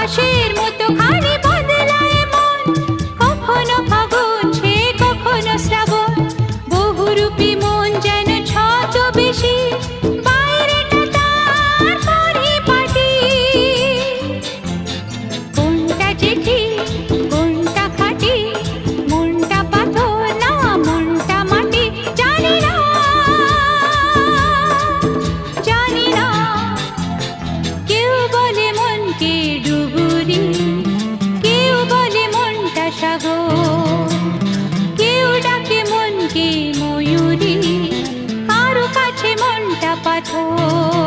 আকাশের মতো খানি বদলায় মন। কখনো ফাগুন সে কখনো শ্রাবণ। বহুরূপী মন কেউ ডাকে মনকে ময়ূরী কারও কাছে মনটা পাথর।